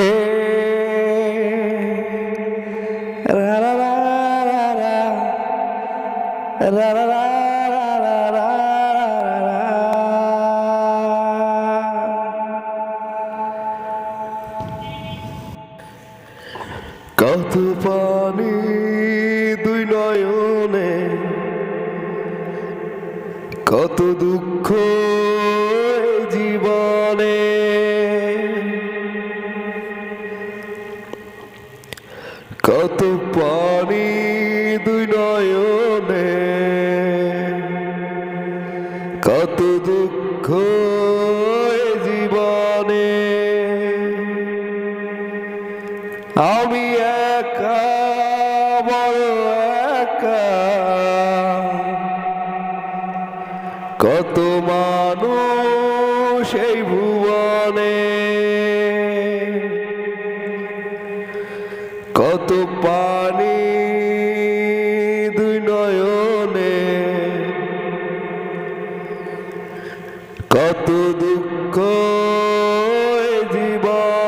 হে রা রা রা রা রা রা। কত পানি দুই নয়নে কত দুঃখ নয়নে কত দুঃখ জীবনে। আমি একা। কত মানুষ এই ভুবনে। কত পানি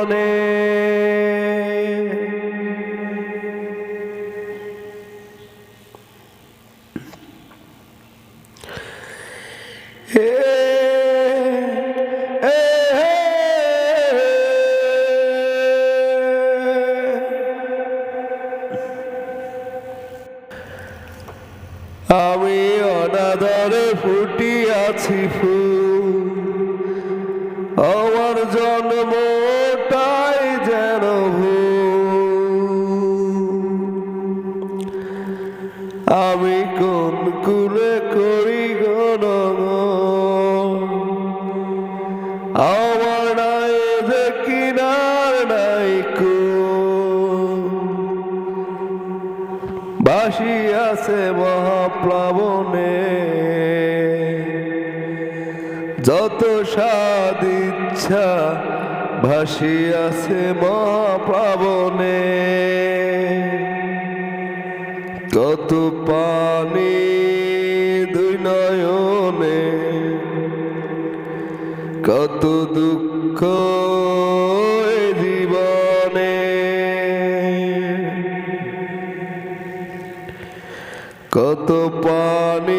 জীবনে। আমি অনাদারে আছি ফুল। আমার জন্ম আমি কোন কুলে করি গণ আমার নাই যে কিনার নাই কো বাসি আছে মহাপ্লাবনে। যত স্বাদ ইচ্ছা ভাসি আছে মহাপ্লাবনে। কত পানি দুই নয়নে কত দুঃখ জীবনে। কত পানি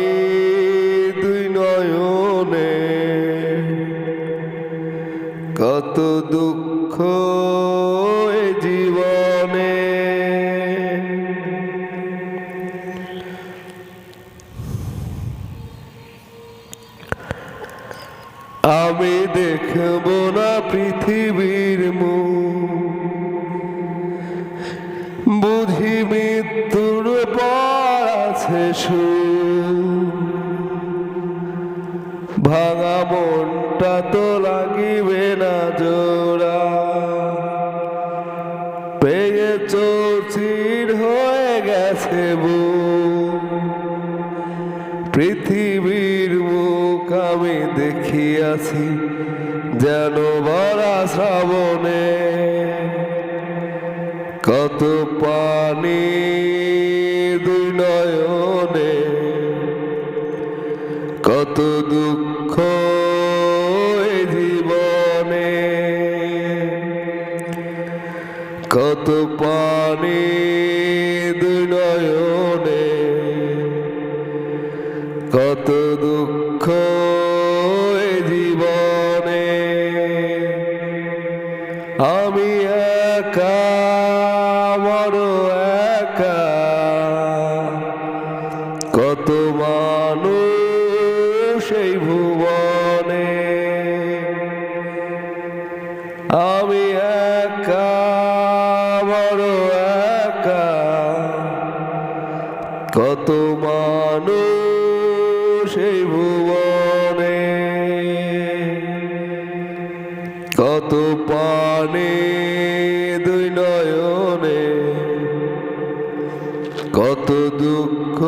আমি দেখব না পৃথিবীর বুঝি মৃত্যুর পর আছে। ভাঙা মনটা তো লাগিবে না জোড়া। পেয়ে চৌচির হয়ে গেছে বুক। পৃথিবীর আমি দেখিয়াছি, যেন ভরা শ্রাবণে। কত পানি দুই নয়নে, কত দুঃখ জীবনে। কত পানি দুই নয়নে কত দুঃখ জীবনে। আমি একা বড় একা। কত মানুষ এই ভুবনে। আমি একা বড় একা। কত মানুষ এই ভুবনে। কত পানে দুই নয়নে কত দুঃখ